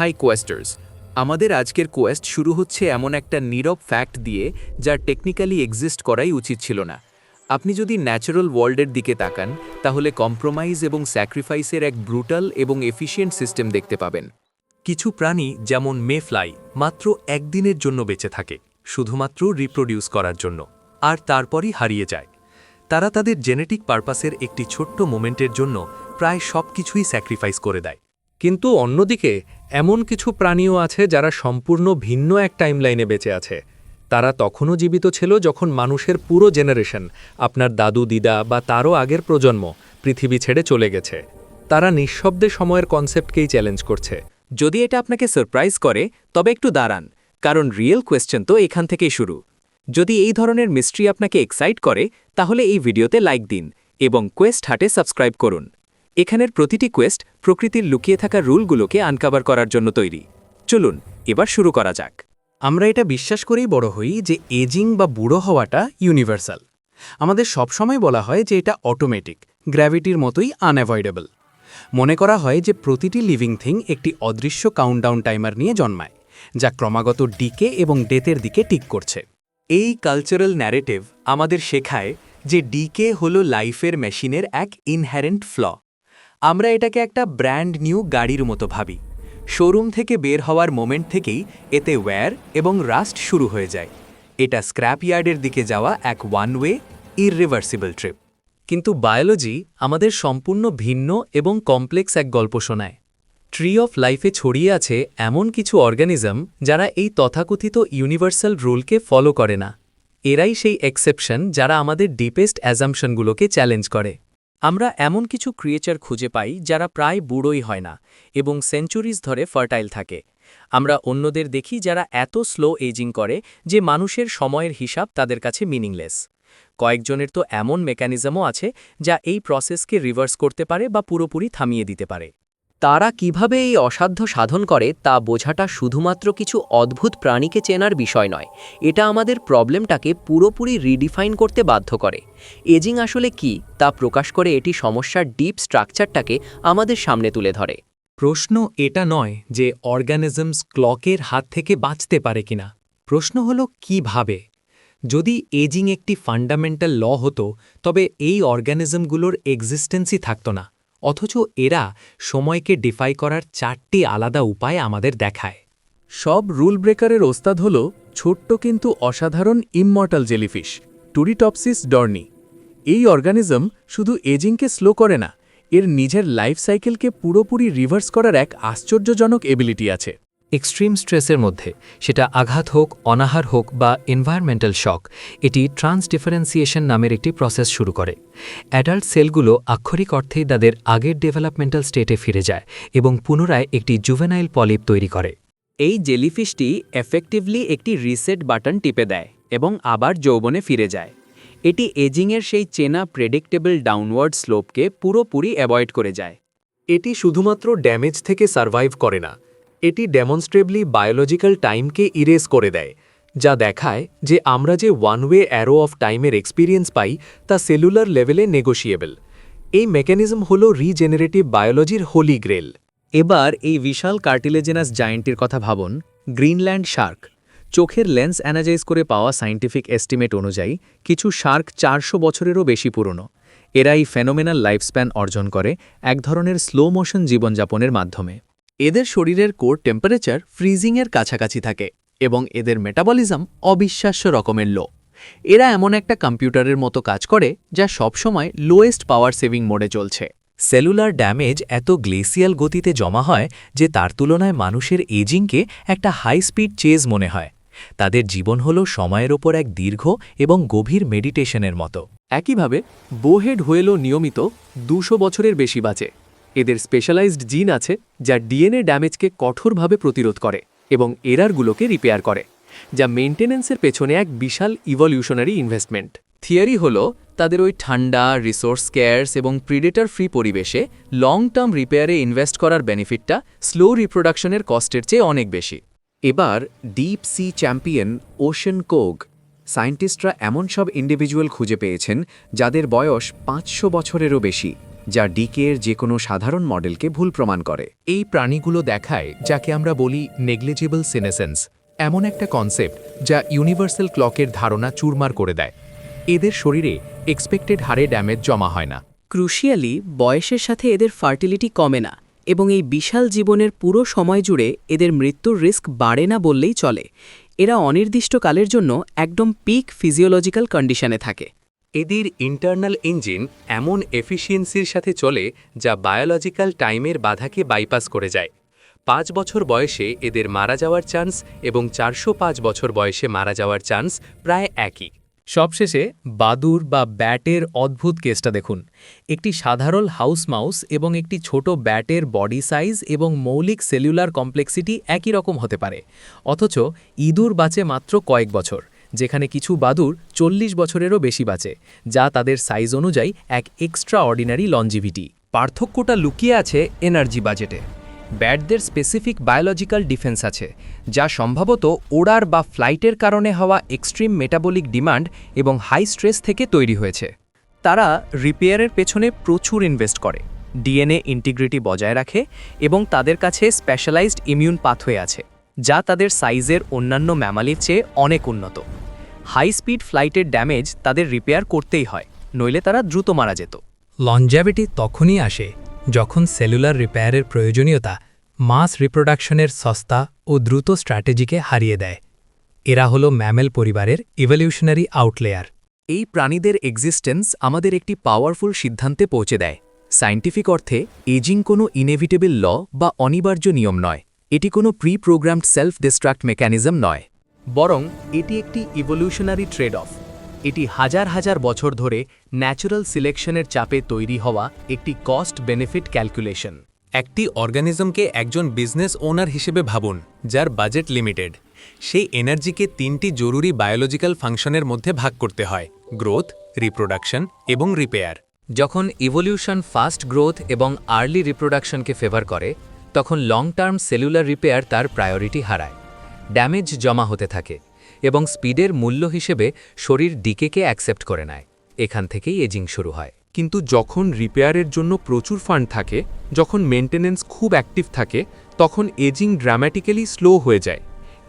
High কোয়েস্টার্স। আমাদের আজকের Quest শুরু হচ্ছে এমন একটা নীরব ফ্যাক্ট দিয়ে যা টেকনিক্যালি এক্সিস্ট করাই উচিত ছিল না। আপনি যদি ন্যাচারাল ওয়ার্ল্ডের দিকে তাকান, তাহলে কম্প্রোমাইজ এবং স্যাক্রিফাইসের এক ব্রুটাল এবং এফিশিয়েন্ট সিস্টেম দেখতে পাবেন। কিছু প্রাণী যেমন মেফ্লাই মাত্র একদিনের জন্য বেঁচে থাকে, শুধুমাত্র রিপ্রোডিউস করার জন্য, আর তারপরই হারিয়ে যায়। তারা তাদের জেনেটিক পারপাসের একটি ছোট্ট মোমেন্টের জন্য প্রায় সব কিছুই স্যাক্রিফাইস করে দেয়। কিন্তু অন্যদিকে, এমন কিছু প্রাণীও আছে যারা সম্পূর্ণ ভিন্ন এক টাইমলাইনে বেঁচে আছে। তারা তখনও জীবিত ছিল যখন মানুষের পুরো জেনারেশন, আপনার দাদু, দিদা বা তারও আগের প্রজন্ম, পৃথিবী ছেড়ে চলে গেছে। তারা নিঃশব্দে সময়ের কনসেপ্টকেই চ্যালেঞ্জ করছে। যদি এটা আপনাকে সারপ্রাইজ করে, তবে একটু দাঁড়ান, কারণ রিয়েল কোয়েশ্চেন তো এখান থেকেই শুরু। যদি এই ধরনের মিস্ট্রি আপনাকে এক্সাইট করে, তাহলে এই ভিডিওতে লাইক দিন এবং কোয়েস্ট হাটে সাবস্ক্রাইব করুন। এখানের প্রতিটি কোয়েস্ট প্রকৃতির লুকিয়ে থাকা রুলগুলোকে আনকাভার করার জন্য তৈরি। চলুন, এবার শুরু করা যাক। আমরা এটা বিশ্বাস করেই বড় হই যে এজিং বা বুড়ো হওয়াটা ইউনিভার্সাল আমাদের সবসময় বলা হয় যে এটা অটোমেটিক গ্র্যাভিটির মতোই আনঅ্যাভয়েডেবল মনে করা হয় যে প্রতিটি লিভিং থিং একটি অদৃশ্য কাউন্টডাউন টাইমার নিয়ে জন্মায়, যা ক্রমাগত ডিকে এবং ডেথের দিকে টিক করছে। এই কালচারাল ন্যারেটিভ আমাদের শেখায় যে ডিকে হল লাইফের মেশিনের এক ইনহ্যারেন্ট ফ্ল আমরা এটাকে একটা ব্র্যান্ড নিউ গাড়ির মতো ভাবি। শোরুম থেকে বের হওয়ার মোমেন্ট থেকেই এতে ওয়্যার এবং রাস্ট শুরু হয়ে যায়। এটা স্ক্র্যাপ ইয়ার্ডের দিকে যাওয়া এক ওয়ান ওয়ে ইররিভার্সিবল ট্রিপ কিন্তু বায়োলজি আমাদের সম্পূর্ণ ভিন্ন এবং কমপ্লেক্স এক গল্প শোনায়। ট্রি অফ লাইফে ছড়িয়ে আছে এমন কিছু অর্গানিজম যারা এই তথাকথিত ইউনিভার্সাল রুলকে ফলো করে না। এরাই সেই এক্সেপশন যারা আমাদের ডিপেস্ট অ্যাজামশনগুলোকে চ্যালেঞ্জ করে। আমরা এমন কিছু ক্রিয়েচার খুঁজে পাই যারা প্রায় বুড়োই হয় না এবং সেঞ্চুরিজ ধরে ফার্টাইল থাকে। আমরা অন্যদের দেখি যারা এত স্লো এজিং করে যে মানুষের সময়ের হিসাব তাদের কাছে মিনিংলেস কয়েকজনের তো এমন মেকানিজমও আছে যা এই প্রসেসকে রিভার্স করতে পারে বা পুরোপুরি থামিয়ে দিতে পারে। তারা কীভাবে এই অসাধ্য সাধন করে তা বোঝাটা শুধুমাত্র কিছু অদ্ভুত প্রাণীকে চেনার বিষয় নয়। এটা আমাদের প্রবলেমটাকে পুরোপুরি রিডিফাইন করতে বাধ্য করে। এজিং আসলে কি তা প্রকাশ করে এটি সমস্যার ডিপ স্ট্রাকচারটাকে আমাদের সামনে তুলে ধরে। প্রশ্ন এটা নয় যে অর্গানিজমস ক্লকের হাত থেকে বাঁচতে পারে কিনা। প্রশ্ন হল কীভাবে? যদি এজিং একটি ফান্ডামেন্টাল ল হতো, তবে এই অর্গানিজমগুলোর এক্সিস্টেন্সই থাকত না। অথচ এরা সময়কে ডিফাই করার চারটি আলাদা উপায় আমাদের দেখায়। সব রুল ব্রেকারের ওস্তাদ হল ছোট্ট কিন্তু অসাধারণ ইমমর্টাল জেলিফিশ টুরিটপসিস ডর্নি এই অর্গানিজম শুধু এজিংকে স্লো করে না, এর নিজের লাইফ সাইকেলকে পুরোপুরি রিভার্স করার এক আশ্চর্যজনক এবিলিটি আছে। এক্সট্রিম স্ট্রেসের মধ্যে, সেটা আঘাত হোক, অনাহার হোক বা এনভায়রনমেন্টাল শক, এটি ট্রান্সডিফারেন্সিয়েশন নামের একটি প্রসেস শুরু করে। অ্যাডাল্ট সেলগুলো আক্ষরিক অর্থেই তাদের আগের ডেভেলপমেন্টাল স্টেটে ফিরে যায় এবং পুনরায় একটি জুভেনাইল পলিপ তৈরি করে। এই জেলিফিশটি এফেক্টিভলি একটি রিসেট বাটন টিপে দেয় এবং আবার যৌবনে ফিরে যায়। এটি এজিংয়ের সেই চেনা প্রেডিক্টেবল ডাউনওয়ার্ড স্লোপকে পুরোপুরি অ্যাভয়েড করে যায়। এটি শুধুমাত্র ড্যামেজ থেকে সার্ভাইভ করে না এটি ডেমনস্ট্রেবলি বায়োলজিক্যাল টাইমকে ইরেজ করে দেয়, যা দেখায় যে আমরা যে ওয়ান ওয়ে অ্যারো অফ টাইমের এক্সপিরিয়েন্স পাই, তা সেলুলার লেভেলে নেগোশিয়েবল এই মেকানিজম হল রিজেনারেটিভ বায়োলজির হোলি গ্রেল এবার এই বিশাল কার্টিলেজেনাস জায়েন্টের কথা ভাবুন গ্রিনল্যান্ড শার্ক চোখের লেন্স অ্যানাজাইজ করে পাওয়া সাইন্টিফিক এস্টিমেট অনুযায়ী, কিছু শার্ক চারশো বছরেরও বেশি পুরনো। এরা এই ফেনোমেনাল লাইফস্প্যান অর্জন করে এক ধরনের স্লো মোশন জীবনযাপনের মাধ্যমে। এদের শরীরের কোর টেম্পারেচার ফ্রিজিংয়ের কাছাকাছি থাকে এবং এদের মেটাবলিজম অবিশ্বাস্য রকমের লো এরা এমন একটা কম্পিউটারের মতো কাজ করে যা সবসময় লোয়েস্ট পাওয়ার সেভিং মোডে চলছে। সেলুলার ড্যামেজ এত গ্লেসিয়াল গতিতে জমা হয় যে তার তুলনায় মানুষের এজিংকে একটা হাই স্পিড চেজ মনে হয়। তাদের জীবন হল সময়ের ওপর এক দীর্ঘ এবং গভীর মেডিটেশনের মতো। একইভাবে বোহেড হোয়েলও নিয়মিত দুশো বছরের বেশি বাঁচে। এদের স্পেশালাইজড জিন আছে যা ডিএনএ ড্যামেজকে কঠোরভাবে প্রতিরোধ করে এবং এরারগুলোকে রিপেয়ার করে, যা মেনটেন্যান্সের পেছনে এক বিশাল ইভলিউশনারি ইনভেস্টমেন্ট থিয়ারি হল, তাদের ওই ঠান্ডা রিসোর্স কেয়ার্স এবং প্রিডেটার ফ্রি পরিবেশে লং টার্ম রিপেয়ারে ইনভেস্ট করার বেনিফিটটা স্লো রিপ্রোডাকশনের কস্টের চেয়ে অনেক বেশি। এবার ডিপ সি চ্যাম্পিয়ন ওশেন কোগ সায়েন্টিস্টরা এমন সব ইন্ডিভিজুয়াল খুঁজে পেয়েছেন যাদের বয়স পাঁচশো বছরেরও বেশি। যা ডিকে এর যে কোনো সাধারণ মডেলকে ভুল প্রমাণ করে। এই প্রাণীগুলো দেখায় যাকে আমরা বলি নেগলিজিবল সিনেসেন্স এমন একটা কনসেপ্ট যা ইউনিভার্সাল ক্লকের ধারণা চুরমার করে দেয়। এদের শরীরে এক্সপেক্টেড হারে ড্যামেজ জমা হয় না। ক্রুশিয়ালি বয়সের সাথে এদের ফার্টিলিটি কমে না এবং এই বিশাল জীবনের পুরো সময় জুড়ে এদের মৃত্যুর রিস্ক বাড়ে না বললেই চলে। এরা অনির্দিষ্টকালের জন্য একদম পিক ফিজিওলজিক্যাল কন্ডিশনে থাকে। এদের ইন্টারনাল ইঞ্জিন এমন এফিসিয়েন্সির সাথে চলে যা বায়োলজিক্যাল টাইমের বাধাকে বাইপাস করে যায়। পাঁচ বছর বয়সে এদের মারা যাওয়ার চান্স এবং চারশো পাঁচ বছর বয়সে মারা যাওয়ার চান্স প্রায় একই। সবশেষে বাদুর বা ব্যাটের অদ্ভুত কেসটা দেখুন। একটি সাধারণ হাউস মাউস এবং একটি ছোট ব্যাটের বডি সাইজ এবং মৌলিক সেলুলার কমপ্লেক্সিটি একই রকম হতে পারে। অথচ ইঁদুর বাঁচে মাত্র কয়েক বছর। যেখানে কিছু বাদুর চল্লিশ বছরেরও বেশি বাঁচে, যা তাদের সাইজ অনুযায়ী এক এক্সট্রা অর্ডিনারি লঞ্জিভিটি পার্থক্যটা লুকিয়ে আছে এনার্জি বাজেটে ব্যাটদের স্পেসিফিক বায়োলজিক্যাল ডিফেন্স আছে, যা সম্ভবত ওড়ার বা ফ্লাইটের কারণে হওয়া এক্সট্রিম মেটাবলিক ডিমান্ড এবং হাই স্ট্রেস থেকে তৈরি হয়েছে। তারা রিপেয়ারের পেছনে প্রচুর ইনভেস্ট করে ডিএনএ ইন্টিগ্রিটি বজায় রাখে এবং তাদের কাছে স্পেশালাইজড ইমিউন পাথওয়ে আছে, যা তাদের সাইজের অন্যান্য ম্যামালির চেয়ে অনেক উন্নত। হাই স্পিড ফ্লাইটের ড্যামেজ তাদের রিপেয়ার করতেই হয় নইলে তারা দ্রুত মারা যেত। লঞ্জাভিটি তখনই আসে যখন সেলুলার রিপেয়ারের প্রয়োজনীয়তা মাস রিপ্রোডাকশনের সস্তা ও দ্রুত স্ট্র্যাটেজিকে হারিয়ে দেয়। এরা হলো ম্যামেল পরিবারের ইভলিউশনারি আউটলেয়ার এই প্রাণীদের এক্সিস্টেন্স আমাদের একটি পাওয়ারফুল সিদ্ধান্তে পৌঁছে দেয়। সায়েন্টিফিক অর্থে এজিং কোনো ইনেভিটেবল ল বা অনিবার্য নিয়ম নয়। এটি কোনো pre programmed self destruct mechanism নয়। বরং এটি একটি ইভলিউশনারি ট্রেড অফ এটি হাজার হাজার বছর ধরে ন্যাচারাল সিলেকশনের চাপে তৈরি হওয়া একটি কস্ট বেনিফিট ক্যালকুলেশন একটি অর্গানিজমকে একজন বিজনেস ওনার হিসেবে ভাবুন যার বাজেট লিমিটেড সেই এনার্জিকে তিনটি জরুরি বায়োলজিক্যাল ফাংশনের মধ্যে ভাগ করতে হয় গ্রোথ রিপ্রোডাকশন এবং রিপেয়ার যখন ইভলিউশন ফাস্ট গ্রোথ এবং আর্লি রিপ্রোডাকশনকে ফেভার করে তখন লং টার্ম সেলুলার রিপেয়ার তার প্রায়োরিটি হারায়। ড্যামেজ জমা হতে থাকে এবং স্পিডের মূল্য হিসেবে শরীর ডিকেকে অ্যাকসেপ্ট করে নেয়। এখান থেকেই এজিং শুরু হয়। কিন্তু যখন রিপেয়ারের জন্য প্রচুর ফান্ড থাকে, যখন মেনটেনেন্স খুব অ্যাক্টিভ থাকে, তখন এজিং ড্রামাটিক্যালি স্লো হয়ে যায়।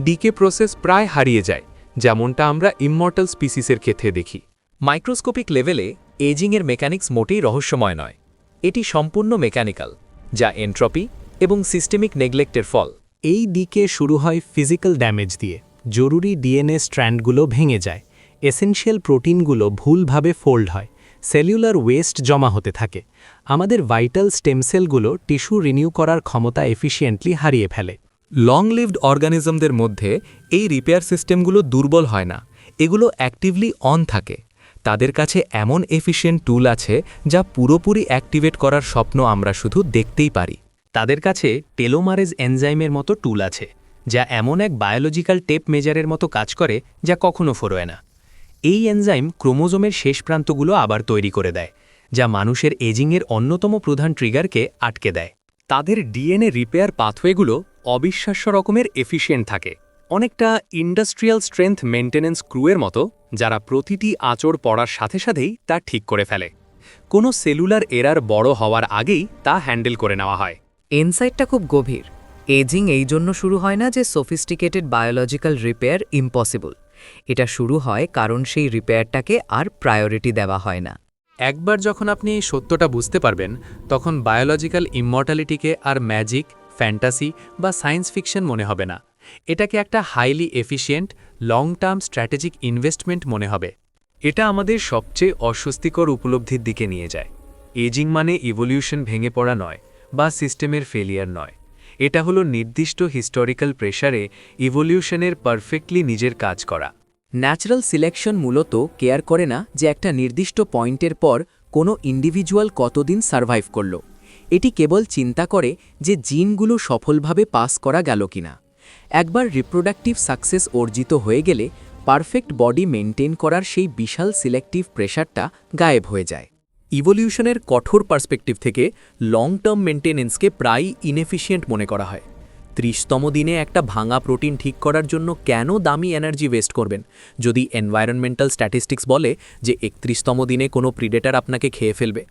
ডিকে প্রসেস প্রায় হারিয়ে যায়, যেমনটা আমরা ইমমর্টাল স্পিসিসের ক্ষেত্রে দেখি। মাইক্রোস্কোপিক লেভেলে এজিংয়ের মেকানিক্স মোটেই রহস্যময় নয়। এটি সম্পূর্ণ মেকানিক্যাল, যা এন্ট্রপি এবং সিস্টেমিক নেগলেক্টের ফল। এই দিকে শুরু হয় ফিজিক্যাল ড্যামেজ দিয়ে। জরুরি ডিএনএ স্ট্র্যান্ডগুলো ভেঙে যায়। এসেনশিয়াল প্রোটিনগুলো ভুলভাবে ফোল্ড হয়। সেলুলার ওয়েস্ট জমা হতে থাকে। আমাদের ভাইটাল স্টেম সেলগুলো টিস্যু রিনিউ করার ক্ষমতা এফিসিয়েন্টলি হারিয়ে ফেলে। লং লিভড অর্গানিজমদের মধ্যে এই রিপেয়ার সিস্টেমগুলো দুর্বল হয় না। এগুলো অ্যাক্টিভলি অন থাকে। তাদের কাছে এমন এফিশিয়েন্ট টুল আছে যা পুরোপুরি অ্যাক্টিভেট করার স্বপ্ন আমরা শুধু দেখতেই পারি। তাদের কাছে টেলোমারেজ এনজাইমের মতো টুল আছে, যা এমন এক বায়োলজিক্যাল টেপ মেজারের মতো কাজ করে যা কখনো ফোরোয় না। এই এনজাইম ক্রোমোজোমের শেষ প্রান্তগুলো আবার তৈরি করে দেয়, যা মানুষের এজিংয়ের অন্যতম প্রধান ট্রিগারকে আটকে দেয়। তাদের ডিএনএ রিপেয়ার পাথওয়েগুলো অবিশ্বাস্য রকমের এফিশিয়েন্ট থাকে, অনেকটা ইন্ডাস্ট্রিয়াল স্ট্রেংথ মেনটেন্যান্স ক্রুয়ের মতো, যারা প্রতিটি আঁচড় পড়ার সাথে সাথেই তা ঠিক করে ফেলে। কোনো সেলুলার এরার বড় হওয়ার আগেই তা হ্যান্ডেল করে নেওয়া হয়। এনসাইটটা খুব গভীর। এজিং এই জন্য শুরু হয় না যে সোফিস্টিকেটেড বায়োলজিক্যাল রিপেয়ার ইম্পসিবল। এটা শুরু হয় কারণ সেই রিপেয়ারটাকে আর প্রায়োরিটি দেওয়া হয় না। একবার যখন আপনি এই সত্যটা বুঝতে পারবেন, তখন বায়োলজিক্যাল ইমমর্টালিটিকে আর ম্যাজিক, ফ্যান্টাসি বা সায়েন্স ফিকশন মনে হবে না। এটাকে একটা highly efficient long term strategic investment মনে হবে। এটা আমাদের সবচেয়ে অস্বস্তিকর উপলব্ধির দিকে নিয়ে যায়। এজিং মানে ইভলিউশন ভেঙে পড়া নয়। বা সিস্টেমের ফেলিয়ার নয়। এটা হলো নির্দিষ্ট হিস্টোরিক্যাল প্রেশারে ইভলিউশনের পারফেক্টলি নিজের কাজ করা। ন্যাচারাল সিলেকশন মূলত কেয়ার করে না যে একটা নির্দিষ্ট পয়েন্টের পর কোনো ইন্ডিভিজুয়াল কতদিন সার্ভাইভ করল। এটি কেবল চিন্তা করে যে জিনগুলো সফলভাবে পাস করা গেল কিনা। একবার রিপ্রোডাক্টিভ সাকসেস অর্জিত হয়ে গেলে পারফেক্ট বডি মেনটেন করার সেই বিশাল সিলেক্টিভ প্রেশারটা গায়েব হয়ে যায়। ইভলিউশনের কঠোর পার্সপেক্টিভ থেকে লং টার্ম মেনটেনেন্সকে প্রায়ই ইনএফিশিয়েন্ট মনে করা হয়। ত্রিশতম দিনে একটা ভাঙা প্রোটিন ঠিক করার জন্য কেন দামি এনার্জি ওয়েস্ট করবেন? যদি এনভায়রনমেন্টাল স্ট্যাটিস্টিক্স বলে যে একত্রিশতম দিনে কোনো প্রিডেটার আপনাকে খেয়ে ফেলবে।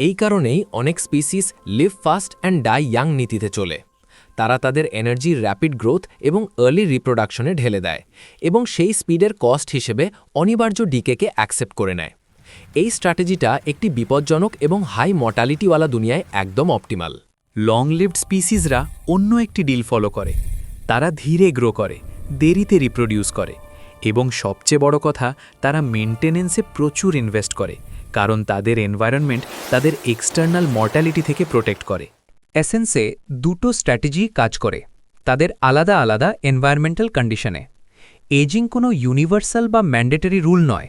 এই কারণেই অনেক species live fast and die young নীতিতে চলে। তারা তাদের এনার্জির র্যাপিড গ্রোথ এবং আর্লি রিপ্রোডাকশনে ঢেলে দেয় এবং সেই স্পিডের কস্ট হিসেবে অনিবার্য ডিকেকে অ্যাকসেপ্ট করে নেয়। এই স্ট্র্যাটেজিটা একটি বিপজ্জনক এবং হাই মর্টালিটিওয়ালা দুনিয়ায় একদম অপটিমাল। লং লিভড স্পিসিসরা অন্য একটি ডিল ফলো করে। তারা ধীরে গ্রো করে, দেরিতে রিপ্রোডিউস করে এবং সবচেয়ে বড় কথা, তারা মেনটেনেন্সে প্রচুর ইনভেস্ট করে, কারণ তাদের এনভায়রনমেন্ট তাদের এক্সটার্নাল মর্টালিটি থেকে প্রোটেক্ট করে। এসেন্সে দুটো স্ট্র্যাটেজি কাজ করে, তাদের আলাদা আলাদা এনভায়রনমেন্টাল কন্ডিশনে। এজিং কোনো ইউনিভার্সাল বা ম্যান্ডেটরি রুল নয়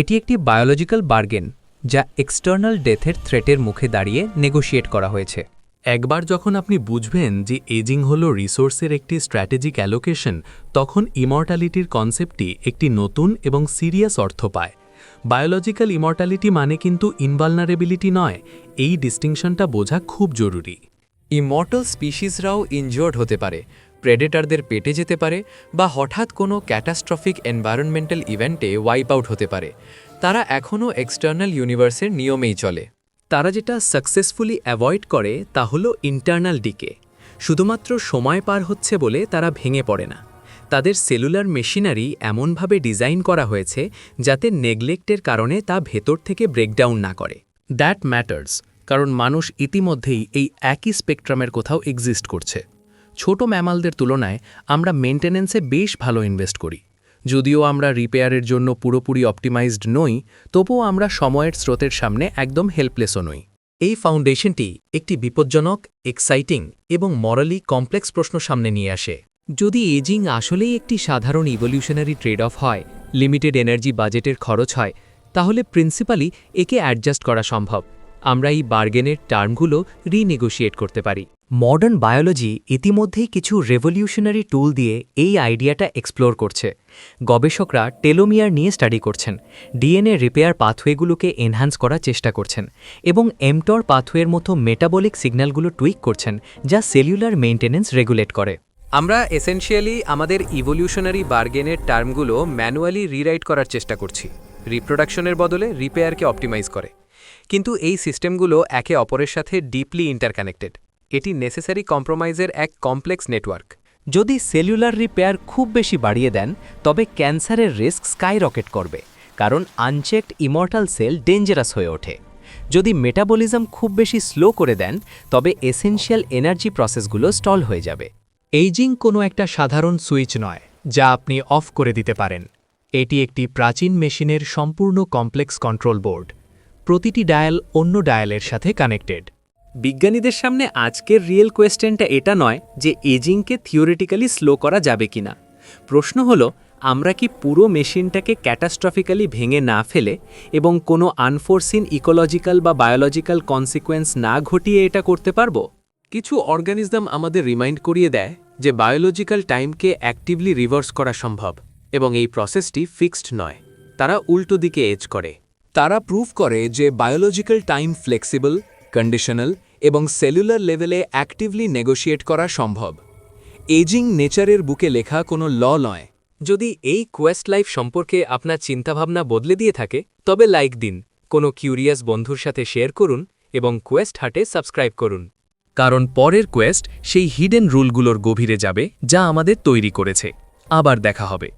এটি একটি বায়োলজিক্যাল বার্গেন যা এক্সটার্নাল ডেথের থ্রেটের মুখে দাঁড়িয়ে নেগোশিয়েট করা হয়েছে। একবার যখন আপনি বুঝবেন যে এজিং হল রিসোর্সের একটি স্ট্র্যাটেজিক অ্যালোকেশন তখন ইমর্টালিটির কনসেপ্টটি একটি নতুন এবং সিরিয়াস অর্থ পায়। বায়োলজিক্যাল ইমর্টালিটি মানে কিন্তু ইনভালনারেবিলিটি নয় এই ডিস্টিংশনটা বোঝা খুব জরুরি। ইমর্টাল স্পিসিসরাও ইনজোর্ড হতে পারে প্রেডেটারদের পেটে যেতে পারে বা হঠাৎ কোনো ক্যাটাস্ট্রফিক এনভায়রনমেন্টাল ইভেন্টে ওয়াইপ আউট হতে পারে। তারা এখনও এক্সটার্নাল ইউনিভার্সের নিয়মেই চলে। তারা যেটা সাকসেসফুলি অ্যাভয়েড করে তা হল ইন্টারনাল ডিকে শুধুমাত্র সময় পার হচ্ছে বলে তারা ভেঙে পড়ে না। তাদের সেলুলার মেশিনারি এমনভাবে ডিজাইন করা হয়েছে যাতে নেগলেক্টের কারণে তা ভেতর থেকে ব্রেকডাউন না করে। দ্যাট ম্যাটার্স কারণ মানুষ ইতিমধ্যেই এই একই স্পেকট্রামের কোথাও এক্সিস্ট করছে। ছোট ম্যামালদের তুলনায় আমরা মেনটেন্যান্সে বেশ ভালো ইনভেস্ট করি। যদিও আমরা রিপেয়ারের জন্য পুরোপুরি অপটিমাইজড নই, তবুও আমরা সময়ের স্রোতের সামনে একদম হেল্পলেসও নই। এই ফাউন্ডেশনটি একটি বিপজ্জনক, এক্সাইটিং এবং মরালি কমপ্লেক্স প্রশ্ন সামনে নিয়ে আসে। যদি এজিং আসলেই একটি সাধারণ ইভলিউশনারি ট্রেড অফ হয়, লিমিটেড এনার্জি বাজেটের খরচ হয়, তাহলে প্রিন্সিপালি একে অ্যাডজাস্ট করা সম্ভব। আমরা এই বার্গেনের টার্মগুলো রিনেগোশিয়েট করতে পারি। মডার্ন বায়োলজি ইতিমধ্যেই কিছু রেভলিউশনারি টুল দিয়ে এই আইডিয়াটা এক্সপ্লোর করছে। গবেষকরা টেলোমিয়ার নিয়ে স্টাডি করছেন ডিএনএ রিপেয়ার পাথওয়েগুলোকে এনহ্যান্স করার চেষ্টা করছেন এবং এমটর পাথওয়ের মতো মেটাবলিক সিগন্যালগুলো টুইক করছেন যা সেলুলার মেইনটেনেন্স রেগুলেট করে। আমরা এসেনশিয়ালি আমাদের ইভলিউশনারি বার্গেনের টার্মগুলো ম্যানুয়ালি রিরাইট করার চেষ্টা করছি। রিপ্রোডাকশনের বদলে রিপেয়ারকে অপটিমাইজ করে। কিন্তু এই সিস্টেমগুলো একে অপরের সাথে ডিপলি ইন্টারকানেক্টেড এটি নেসেসারি কম্প্রোমাইজের এক কমপ্লেক্স নেটওয়ার্ক যদি সেলুলার রিপেয়ার খুব বেশি বাড়িয়ে দেন, তবে ক্যান্সারের রিস্ক স্কাই রকেট করবে, কারণ আনচেকড ইমর্টাল সেল ডেঞ্জারাস হয়ে ওঠে। যদি মেটাবলিজম খুব বেশি স্লো করে দেন, তবে এসেনশিয়াল এনার্জি প্রসেসগুলো স্টল হয়ে যাবে। এইজিং কোনো একটা সাধারণ সুইচ নয়, যা আপনি অফ করে দিতে পারেন। এটি একটি প্রাচীন মেশিনের সম্পূর্ণ কমপ্লেক্স কন্ট্রোল বোর্ড প্রতিটি ডায়াল অন্য ডায়ালের সাথে কানেক্টেড। বিজ্ঞানীদের সামনে আজকের রিয়েল কোয়েশ্চেনটা এটা নয় যে এজিংকে থিওরিটিক্যালি স্লো করা যাবে কিনা। প্রশ্ন হলো, আমরা কি পুরো মেশিনটাকে ক্যাটাস্ট্রফিক্যালি ভেঙে না ফেলে এবং কোনো আনফোরসিন ইকোলজিক্যাল বা বায়োলজিক্যাল কনসিকোয়েন্স না ঘটিয়ে এটা করতে পারব? কিছু অর্গানিজম আমাদের রিমাইন্ড করিয়ে দেয় যে বায়োলজিক্যাল টাইমকে অ্যাক্টিভলি রিভার্স করা সম্ভব এবং এই প্রসেসটি ফিক্সড নয়। তারা উল্টো দিকে এজ করে। তারা প্রুভ করে যে বায়োলজিক্যাল টাইম ফ্লেক্সিবল কন্ডিশনাল এবং সেলুলার লেভেলে অ্যাক্টিভলি নেগোশিয়েট করা সম্ভব। এজিং নেচারের বুকে লেখা কোনো ল নয়। যদি এই কোয়েস্ট লাইফ সম্পর্কে আপনার চিন্তাভাবনা বদলে দিয়ে থাকে, তবে লাইক দিন, কোনো কিউরিয়াস বন্ধুর সাথে শেয়ার করুন এবং কোয়েস্ট হাটে সাবস্ক্রাইব করুন। কারণ পরের কোয়েস্ট সেই হিডেন রুলগুলোর গভীরে যাবে, যা আমাদের তৈরি করেছে। আবার দেখা হবে।